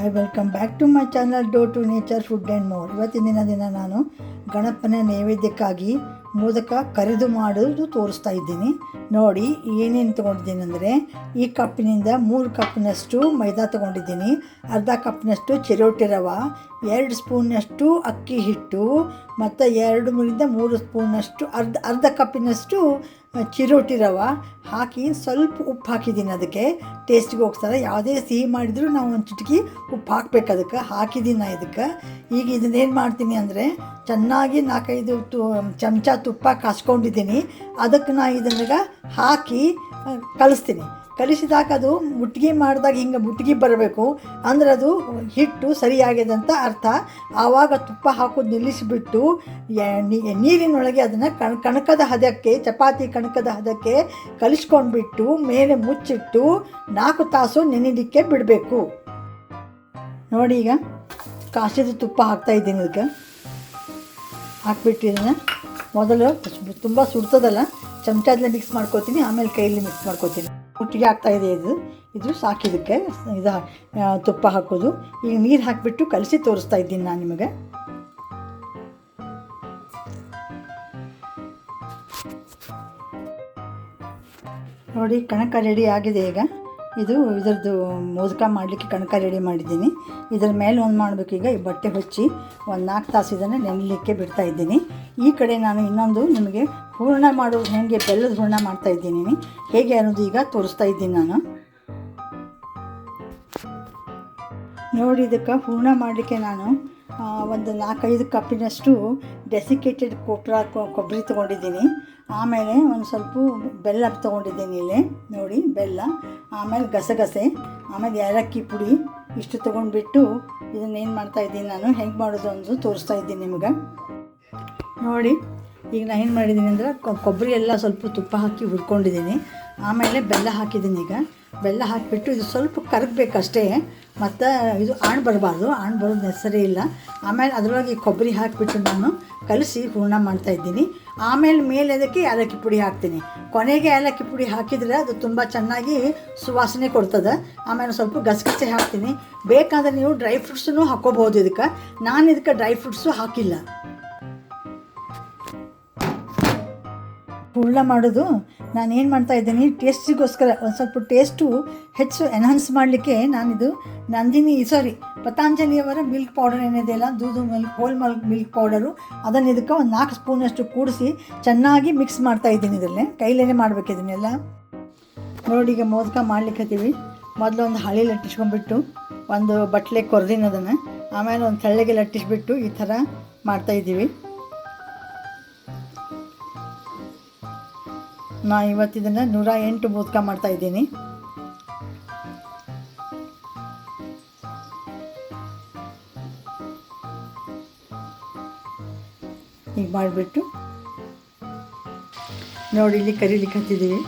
Hi welcome back to my channel dough to nature food and more ಇವತ್ತಿನ ದಿನ ನಾನು ಗಣಪನ ನೈವೇದ್ಯಕ್ಕಾಗಿ ಮೋದಕ ಕರಿದು ಮಾಡೋದು ತೋರಿಸ್ತಾ ಇದ್ದೀನಿ. ನೋಡಿ, ಏನೇನು ತೊಗೊಂಡಿದ್ದೀನಿ ಅಂದರೆ, ಈ ಕಪ್ಪಿನಿಂದ ಮೂರು ಕಪ್ನಷ್ಟು ಮೈದಾ ತೊಗೊಂಡಿದ್ದೀನಿ. ಅರ್ಧ ಕಪ್ನಷ್ಟು ಚಿರೋಟಿ ರವೆ, ಎರಡು ಸ್ಪೂನ್ನಷ್ಟು ಅಕ್ಕಿ ಹಿಟ್ಟು, ಮತ್ತು ಎರಡು ಮೂರಿಂದ ಮೂರು ಸ್ಪೂನಷ್ಟು ಅರ್ಧ ಅರ್ಧ ಕಪ್ಪಿನಷ್ಟು ಚಿರೋಟಿ ರವೆ ಹಾಕಿ ಸ್ವಲ್ಪ ಉಪ್ಪು ಹಾಕಿದ್ದೀನಿ ಅದಕ್ಕೆ. ಟೇಸ್ಟಿಗೆ ಹೋಗ್ತಾರೆ. ಯಾವುದೇ ಸಿಹಿ ಮಾಡಿದರೂ ನಾವು ಒಂದು ಚಿಟಕಿ ಉಪ್ಪು ಹಾಕ್ಬೇಕು ಅದಕ್ಕೆ. ಹಾಕಿದ್ದೀನಿ ನಾ ಇದಕ್ಕೆ. ಈಗ ಇದನ್ನೇನು ಮಾಡ್ತೀನಿ ಅಂದರೆ, ಚೆನ್ನಾಗಿ ನಾಲ್ಕೈದು ಚಮಚ ತುಪ್ಪ ಕಾಸ್ಕೊಂಡಿದ್ದೀನಿ ಅದಕ್ಕೆ ನಾ ಇದನ್ನಾಗ ಹಾಕಿ ಕಲಿಸ್ತೀನಿ. ಕಲಿಸಿದಾಗ ಅದು ಮುಟ್ಗಿ ಮಾಡಿದಾಗ ಹಿಂಗೆ ಮುಟ್ಗಿ ಬರಬೇಕು. ಅಂದ್ರೆ ಅದು ಹಿಟ್ಟು ಸರಿಯಾಗಿದೆ ಅಂತ ಅರ್ಥ. ಆವಾಗ ತುಪ್ಪ ಹಾಕೋದು ನಿಲ್ಲಿಸಿಬಿಟ್ಟು ನೀರಿನೊಳಗೆ ಅದನ್ನು ಕಣ, ಕಣಕದ ಹದಕ್ಕೆ, ಚಪಾತಿ ಕಣಕದ ಹದಕ್ಕೆ ಕಲಿಸ್ಕೊಂಡ್ಬಿಟ್ಟು, ಮೇಲೆ ಮುಚ್ಚಿಟ್ಟು ನಾಲ್ಕು ತಾಸು ನೆನೆಲಿಕ್ಕೆ ಬಿಡಬೇಕು. ನೋಡಿ ಈಗ, ಕಾಸಿದ ತುಪ್ಪ ಹಾಕ್ತಾಯಿದ್ದೀನಿ ಈಗ. ಇದಕ್ಕೆ ಹಾಕ್ಬಿಟ್ಟು ಇದನ್ನು ಮೊದಲು ತುಂಬ ಸುಡ್ತದಲ್ಲ ಚಮಚದಲ್ಲೇ ಮಿಕ್ಸ್ ಮಾಡ್ಕೋತೀನಿ, ಆಮೇಲೆ ಕೈಯಲ್ಲಿ ಮಿಕ್ಸ್ ಮಾಡ್ಕೋತೀನಿ. ಒಟ್ಟಿಗೆ ಆಗ್ತಾ ಇದೆ ಇದು. ಇದು ಸಾಕಿದಕ್ಕೆ ಇದು ತುಪ್ಪ ಹಾಕೋದು. ಈಗ ನೀರು ಹಾಕಿಬಿಟ್ಟು ಕಲಸಿ ತೋರಿಸ್ತಾ ಇದ್ದೀನಿ ನಾನು ನಿಮಗೆ. ನೋಡಿ, ಕಣಕ ರೆಡಿ ಆಗಿದೆ ಈಗ. ಇದು ಇದರದ್ದು ಮೋದಕ ಮಾಡಲಿಕ್ಕೆ ಕಣಕ ರೆಡಿ ಮಾಡಿದ್ದೀನಿ. ಇದರ ಮೇಲೆ ಒಂದು ಮಾಡಬೇಕು ಈಗ, ಈ ಬಟ್ಟೆ ಹೊಚ್ಚಿ ಒಂದು ನಾಲ್ಕು ತಾಸು ಇದನ್ನು ನೆನಲಿಕ್ಕೆ ಬಿಡ್ತಾ ಇದ್ದೀನಿ. ಈ ಕಡೆ ನಾನು ಇನ್ನೊಂದು ನಿಮಗೆ ಹೂರ್ಣ ಮಾಡೋದು ಹೇಗೆ, ಬೆಲ್ಲದ ಹೂರ್ಣ ಮಾಡ್ತಾ ಇದ್ದೀನಿ. ಹೇಗೆ ಅನ್ನೋದು ಈಗ ತೋರಿಸ್ತಾ ಇದ್ದೀನಿ ನಾನು. ನೋಡಿ ಇದಕ್ಕೆ ಹೂರ್ಣ ಮಾಡಲಿಕ್ಕೆ ನಾನು ಒಂದು ನಾಲ್ಕೈದು ಕಪ್ಪಿನಷ್ಟು ಡೆಸಿಕೇಟೆಡ್ ಕೊಬ್ಬರ ಕೊಬ್ಬರಿ ತೊಗೊಂಡಿದ್ದೀನಿ. ಆಮೇಲೆ ಒಂದು ಸ್ವಲ್ಪ ಬೆಲ್ಲ ತೊಗೊಂಡಿದ್ದೀನಿ ಇಲ್ಲಿ, ನೋಡಿ, ಬೆಲ್ಲ. ಆಮೇಲೆ ಗಸಗಸೆ, ಆಮೇಲೆ ಏಲಕ್ಕಿ ಪುಡಿ, ಇಷ್ಟು ತೊಗೊಂಡ್ಬಿಟ್ಟು ಇದನ್ನೇನು ಮಾಡ್ತಾ ಇದ್ದೀನಿ ನಾನು, ಹೆಂಗೆ ಮಾಡೋದು ಅಂತ ತೋರಿಸ್ತಾ ಇದ್ದೀನಿ ನಿಮ್ಗೆ. ನೋಡಿ, ಈಗ ನಾನು ಏನು ಮಾಡಿದ್ದೀನಿ ಅಂದರೆ ಕೊಬ್ಬರಿ ಎಲ್ಲ ಸ್ವಲ್ಪ ತುಪ್ಪ ಹಾಕಿ ಹುರ್ಕೊಂಡಿದ್ದೀನಿ. ಆಮೇಲೆ ಬೆಲ್ಲ ಹಾಕಿದ್ದೀನಿ ಈಗ. ಬೆಲ್ಲ ಹಾಕಿಬಿಟ್ಟು ಇದು ಸ್ವಲ್ಪ ಕರಗಬೇಕಷ್ಟೇ. ಮತ್ತು ಇದು ಹಣ್ಣು ಬರಬಾರ್ದು. ಹಣ್ಣು ಬರೋದು ನೆಸರಿ ಇಲ್ಲ. ಆಮೇಲೆ ಅದರೊಳಗೆ ಕೊಬ್ಬರಿ ಹಾಕಿಬಿಟ್ಟು ನಾನು ಕಲಸಿ ಹೂರ್ಣ ಮಾಡ್ತಾ ಇದ್ದೀನಿ. ಆಮೇಲೆ ಮೇಲೆ ಅದಕ್ಕೆ ಏಲಕ್ಕಿ ಪುಡಿ ಹಾಕ್ತೀನಿ. ಕೊನೆಗೆ ಏಲಕ್ಕಿ ಪುಡಿ ಹಾಕಿದರೆ ಅದು ತುಂಬ ಚೆನ್ನಾಗಿ ಸುವಾಸನೆ ಕೊಡ್ತದೆ. ಆಮೇಲೆ ಸ್ವಲ್ಪ ಗಸಗಸೆ ಹಾಕ್ತೀನಿ. ಬೇಕಾದರೆ ನೀವು ಡ್ರೈ ಫ್ರೂಟ್ಸನ್ನು ಹಾಕೋಬೋದು ಇದಕ್ಕೆ. ನಾನು ಇದಕ್ಕೆ ಡ್ರೈ ಫ್ರೂಟ್ಸು ಹಾಕಿಲ್ಲ. ಹೂರ್ಣ ಮಾಡೋದು ನಾನು ಏನು ಮಾಡ್ತಾ ಇದ್ದೀನಿ ಟೇಸ್ಟಿಗೋಸ್ಕರ ಒಂದು ಸ್ವಲ್ಪ ಟೇಸ್ಟು ಹೆಚ್ಚು ಎನ್ಹಾನ್ಸ್ ಮಾಡಲಿಕ್ಕೆ ನಾನಿದು ನಂದಿನಿ ಸಾರಿ ಪತಾಂಜಲಿಯವರ ಮಿಲ್ಕ್ ಪೌಡರ್ ಏನಿದೆಯಲ್ಲ ದೂದು milk whole milk milk powder ಅದನ್ನು ಇದಕ್ಕೆ ಒಂದು ನಾಲ್ಕು ಸ್ಪೂನಷ್ಟು ಕೂಡಿಸಿ ಚೆನ್ನಾಗಿ ಮಿಕ್ಸ್ ಮಾಡ್ತಾ ಇದ್ದೀನಿ ಇದರಲ್ಲೇ. ಕೈಲೇ ಮಾಡಬೇಕು ಇದನ್ನೆಲ್ಲ. ನೋಡಿ ಈಗ ಮೋದಕ ಮಾಡ್ಲಿಕ್ಕೆ ಹತ್ತೀವಿ. ಮೊದಲು ಒಂದು ಹಳಿ ಲಟ್ಟಿಸ್ಕೊಂಡ್ಬಿಟ್ಟು ಒಂದು ಬಟ್ಲೆ ಕೊರ್ದಿನ ಅದನ್ನು, ಆಮೇಲೆ ಒಂದು ತೆಳ್ಳಗೆ ಲಟ್ಟಿಸ್ಬಿಟ್ಟು ಈ ಥರ ಮಾಡ್ತಾಯಿದ್ದೀವಿ ನಾ ಇವತ್ತಿದನ್ನು ನೂರ ಎಂಟು ಮೋದಕ ಮಾಡ್ತಾ ಇದ್ದೀನಿ. ಈಗ ಮಾಡಿಬಿಟ್ಟು ನೋಡಿ ಇಲ್ಲಿ ಕರೀಲಿಕ್ಕೆ ಹತ್ತಿದ್ದೀವಿ.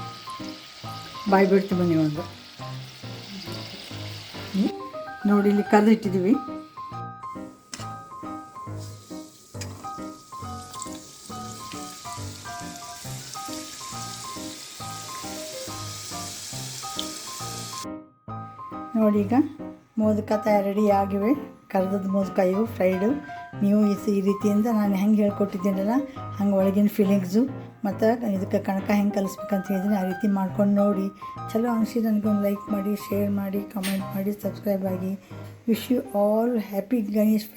ಬಾಯಿ ಬಿಡ್ತೀವಿ ಬನ್ನಿ ಒಂದು? ನೋಡಿ ಇಲ್ಲಿ ಕರೆದಿಟ್ಟಿದ್ದೀವಿ. ನೋಡಿ ಈಗ ಮೋದಕ ರೆಡಿ ಆಗಿವೆ ಕರ್ದದ ಮೋದಕ, ಇವು ಫ್ರೈಡು. ನೀವು ಈ ರೀತಿಯಿಂದ ನಾನು ಹೆಂಗೆ ಹೇಳ್ಕೊಟ್ಟಿದ್ದೀನಲ್ಲ, ಹಂಗೆ ಒಳಗಿನ ಫೀಲಿಂಗ್ಸು ಮತ್ತು ಇದಕ್ಕೆ ಕಣಕ ಹೆಂಗೆ ಕಲಿಸ್ಬೇಕಂತ ಹೇಳಿದ್ರೆ ಆ ರೀತಿ ಮಾಡ್ಕೊಂಡು ನೋಡಿ. ಚಲೋ ಅನಿಸಿ ನನಗೊಂದು ಲೈಕ್ ಮಾಡಿ, ಶೇರ್ ಮಾಡಿ, ಕಮೆಂಟ್ ಮಾಡಿ, ಸಬ್ಸ್ಕ್ರೈಬ್ ಆಗಿ. Wish you all happy Ganesh